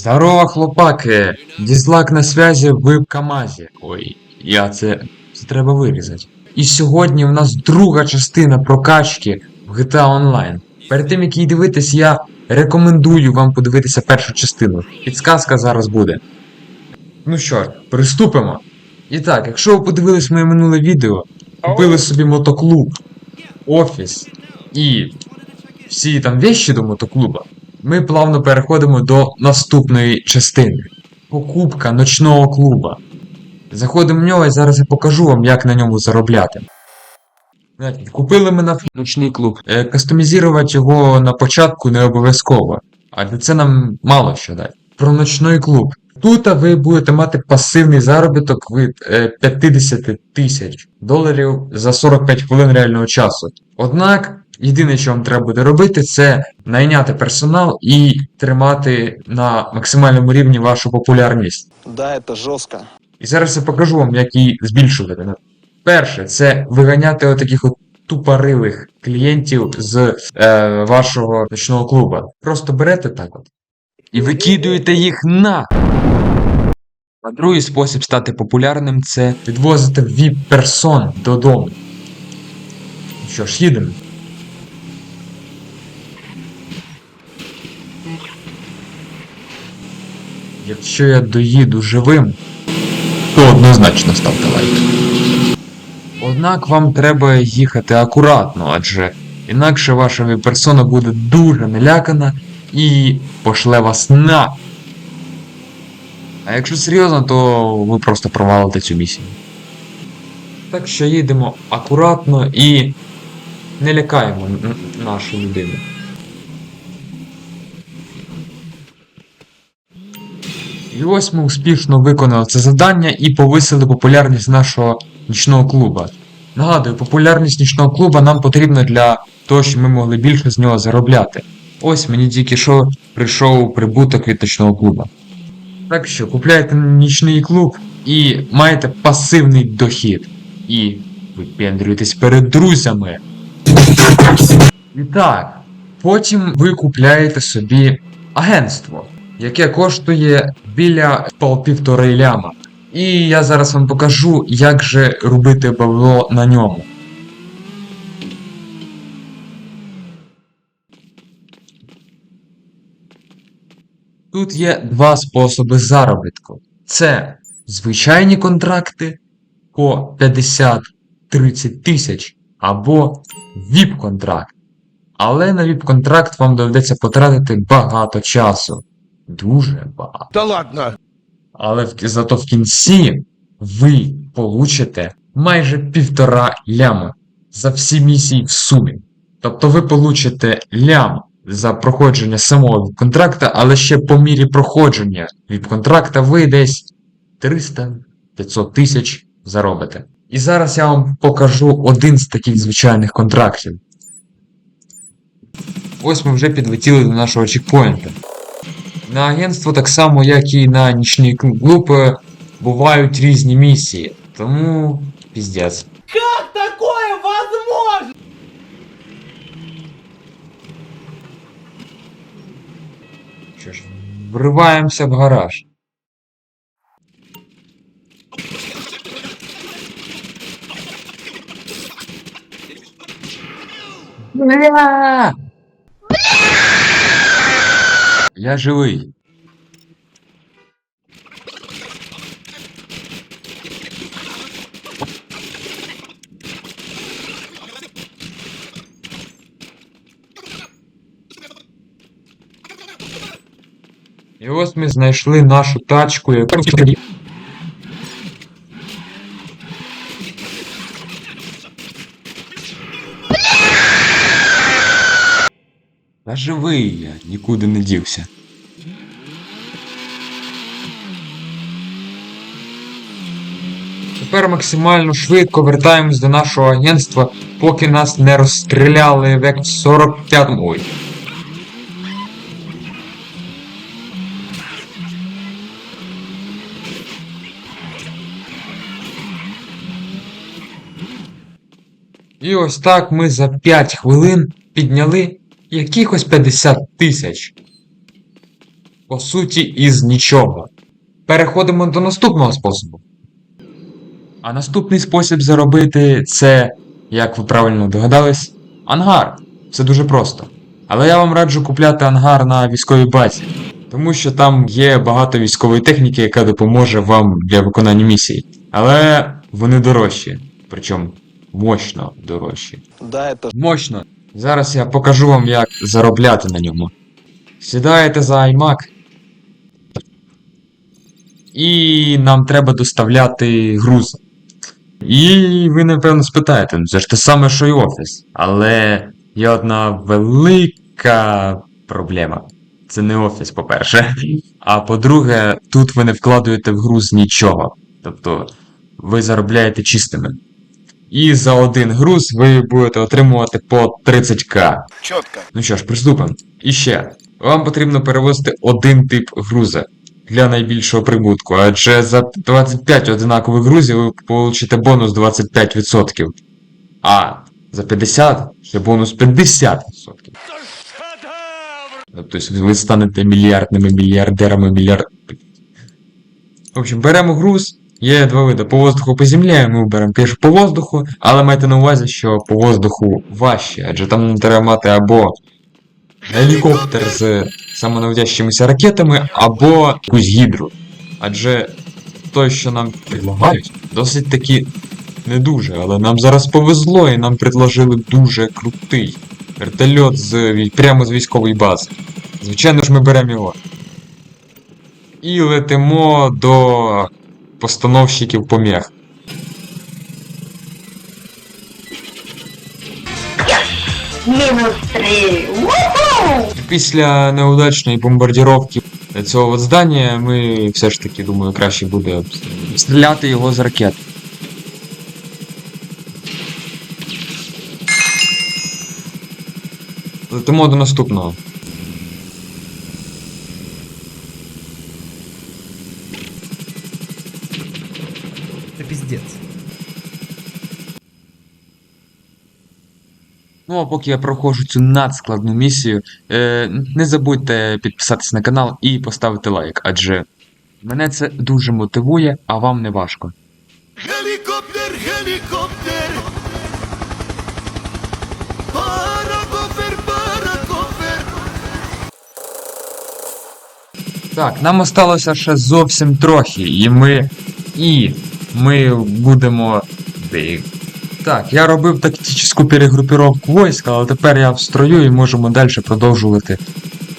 Здорово, хлопаки! Дізлак на связі в КамАЗі. Ой, я це. Це треба вирізати. І сьогодні у нас друга частина прокачки в GTA Online. Перед тим як її дивитись, я рекомендую вам подивитися першу частину. Підсказка зараз буде. Ну що приступимо. І так, якщо ви подивились моє минуле відео, купили собі мотоклуб, офіс і всі там вещі до мотоклуба, ми плавно переходимо до наступної частини. Покупка ночного клуба. Заходимо в нього і зараз я покажу вам, як на ньому заробляти. Купили ми на ночний клуб. Е, Кастомізувати його на початку не обов'язково. А для це нам мало що дати. Про ночний клуб. Тут ви будете мати пасивний заробіток від е, 50 тисяч доларів за 45 хвилин реального часу. Однак, єдине, що вам треба буде робити, це найняти персонал і тримати на максимальному рівні вашу популярність. Да, это жестко. І зараз я покажу вам, як її збільшувати. Перше, це виганяти отаких от тупорилих клієнтів з е, вашого ночного клуба. Просто берете так от і викидуєте їх на. А другий спосіб стати популярним це відвозити віп-персон додому. Ну Що ж, їдемо. Якщо я доїду живим, то однозначно ставте лайк. Однак вам треба їхати акуратно, адже інакше ваша персона буде дуже налякана і пошле вас на. А якщо серйозно, то ви просто провалите цю місію. Так що їдемо акуратно і не лякаємо нашу людину. І ось ми успішно виконали це завдання і повисили популярність нашого нічного клуба. Нагадую, популярність нічного клуба нам потрібна для того, щоб ми могли більше з нього заробляти. Ось мені тільки що прийшов прибуток від нічного клуба. Так що купляйте нічний клуб і маєте пасивний дохід. І випендрюєтесь перед друзями. І так, потім ви купляєте собі агентство, яке коштує біля півтори ляма. І я зараз вам покажу, як же робити бабло на ньому. Тут є два способи заробітку. Це звичайні контракти по 50-30 тисяч або VIP-контракт. Але на VIP-контракт вам доведеться потратити багато часу. Дуже багато. Да ладно. Але в, зато в кінці ви получите майже півтора ляма за всі місії в сумі. Тобто ви получите лям за проходження самого контракта, але ще по мірі проходження від контракта ви десь 300-500 тисяч заробите. І зараз я вам покажу один з таких звичайних контрактів. Ось ми вже підлетіли до нашого чекпоінта. На агентство так само, як і на нічний клуб, бувають різні місії. Тому піздець. Как такое возможно? Що ж, вриваємося в гараж. Бля! Я живий. І ось ми знайшли нашу тачку, яку Та живий я, нікуди не дівся. Тепер максимально швидко вертаємось до нашого агентства, поки нас не розстріляли в як 45-му. Ой. І ось так ми за 5 хвилин підняли якихось 50 тисяч. по суті, із нічого. Переходимо до наступного способу. А наступний спосіб заробити це, як ви правильно догадались, ангар. Все дуже просто. Але я вам раджу купляти ангар на військовій базі, тому що там є багато військової техніки, яка допоможе вам для виконання місій. Але вони дорожчі. Причому мощно дорожчі. Да, это Мощно. Зараз я покажу вам, як заробляти на ньому. Сідаєте за iMac. І нам треба доставляти груз. І ви, напевно, спитаєте, ну це ж те саме, що і офіс. Але є одна велика проблема. Це не офіс, по-перше. А по-друге, тут ви не вкладуєте в груз нічого. Тобто ви заробляєте чистими. І за один груз ви будете отримувати по 30к. четко. Ну що ж, приступимо. І ще, вам потрібно перевозити один тип груза для найбільшого прибутку, адже за 25 одинакових грузів ви получите бонус 25%. А за 50 ще бонус 50%. Тобто ви станете мільярдними мільярдерами мільярд. В общем, беремо груз. Є два види по воздуху по землі, ми беремо перше по воздуху, але майте на увазі, що по воздуху важче, адже там треба мати або гелікоптер з самонаводящимися ракетами, або якусь гідру. Адже той, що нам предлагають, досить таки не дуже, але нам зараз повезло і нам предложили дуже крутий вертольот з, прямо з військової бази. Звичайно ж, ми беремо його. І летимо до постановщиків помех. Минус три. Уху! Після неудачної бомбардіровки цього от здання ми все ж таки, думаю, краще буде стріляти його з ракет. Летимо до наступного. Ну а поки я проходжу цю надскладну місію, е, не забудьте підписатися на канал і поставити лайк, адже мене це дуже мотивує, а вам не важко. Helikopter, helikopter. Паракофер, паракофер. Так, нам осталося ще зовсім трохи, і ми. І ми будемо. Так, я робив тактичну перегрупіровку войск, але тепер я в строю і можемо далі продовжувати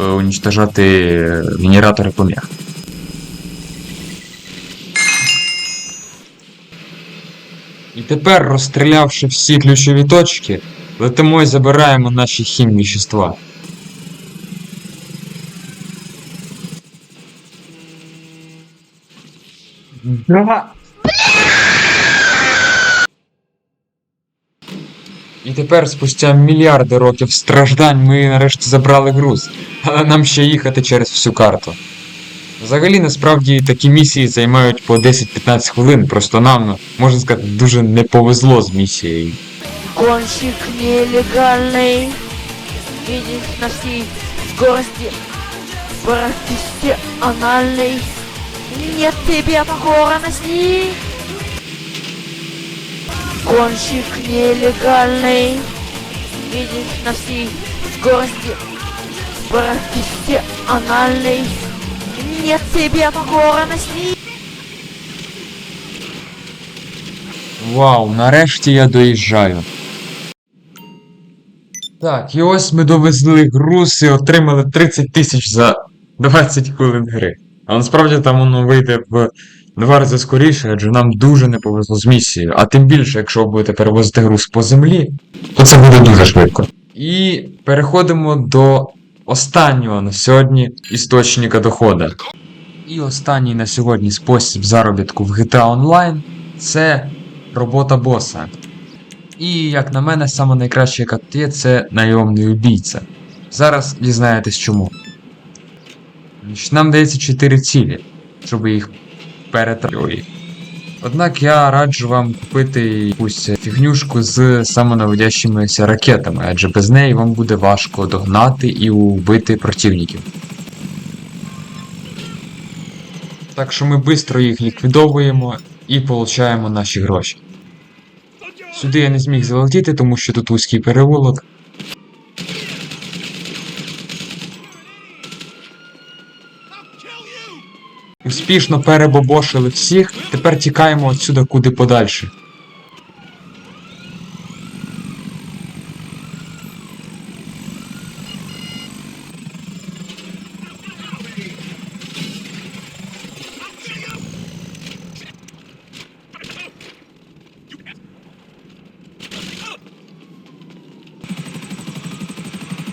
е, уничтожати е, генератори помех. І тепер, розстрілявши всі ключові точки, летимо і забираємо наші хімвіщества. Да. І тепер, спустя мільярди років страждань, ми нарешті забрали груз, але нам ще їхати через всю карту. Взагалі, насправді, такі місії займають по 10-15 хвилин, просто нам, можна сказати, дуже не повезло з місією. Гонщик нелегальный Видишь на всей скорости Профессиональный Нет тебе покорности Гонщик нелегальный Видишь на всей скорости Профессиональный Нет тебе покорности Вау, нарешті я доїжджаю. Так, і ось ми довезли груз і отримали 30 тисяч за 20 хвилин гри. А насправді там воно вийде в два рази скоріше, адже нам дуже не повезло з місією. А тим більше, якщо ви будете перевозити груз по землі, то це буде дуже швидко. І переходимо до останнього на сьогодні істочника доходу. І останній на сьогодні спосіб заробітку в GTA Online це робота боса. І, як на мене, саме найкраще, яка є, це найомний убійця. Зараз дізнаєтесь чому. Нам дається 4 цілі, щоб їх перетравити. Однак я раджу вам купити якусь фігнюшку з самонаводящимися ракетами, адже без неї вам буде важко догнати і убити противників. Так що ми швидко їх ліквідовуємо і получаємо наші гроші. Сюди я не зміг залетіти, тому що тут вузький перевулок. Успішно перебобошили всіх, тепер тікаємо отсюди куди подальше.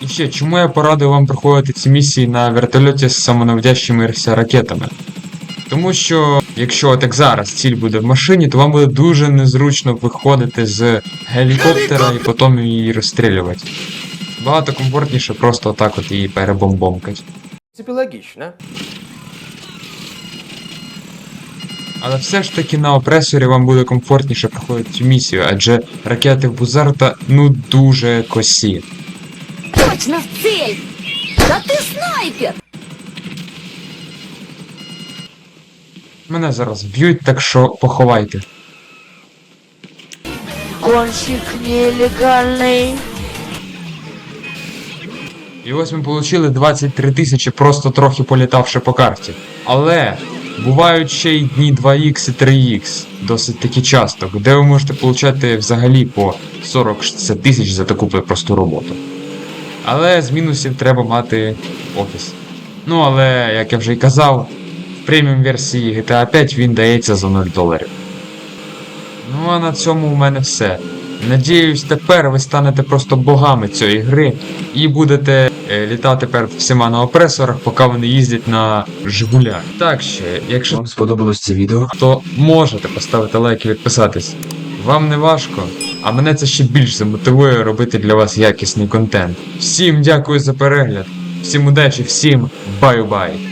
І ще, чому я порадив вам проходити ці місії на вертольоті з самонавдящимися ракетами? Тому що, якщо от як зараз ціль буде в машині, то вам буде дуже незручно виходити з гелікоптера і потім її розстрілювати. Багато комфортніше просто отак от її перебомбомкать. В принципе, логично. Але все ж таки на опресорі вам буде комфортніше проходити цю місію, адже ракети в Бузарта ну дуже косі. Точно в цель! Да ты снайпер! Мене зараз б'ють, так що поховайте. Гонщик нелегальный. І ось ми отримали 23 тисячі, просто трохи політавши по карті. Але бувають ще й дні 2х і 3х, досить таки часто, де ви можете отримати взагалі по 40-60 тисяч за таку просту роботу. Але з мінусів треба мати офіс. Ну але, як я вже й казав, преміум версії GTA 5 він дається за 0 доларів. Ну а на цьому у мене все. Надіюсь, тепер ви станете просто богами цієї гри і будете е, літати тепер всіма на опресорах, поки вони їздять на Жигулях. Так ще, якщо вам сподобалось це відео, то можете поставити лайк і відписатись. Вам не важко, а мене це ще більш замотивує робити для вас якісний контент. Всім дякую за перегляд, всім удачі, всім баю-бай!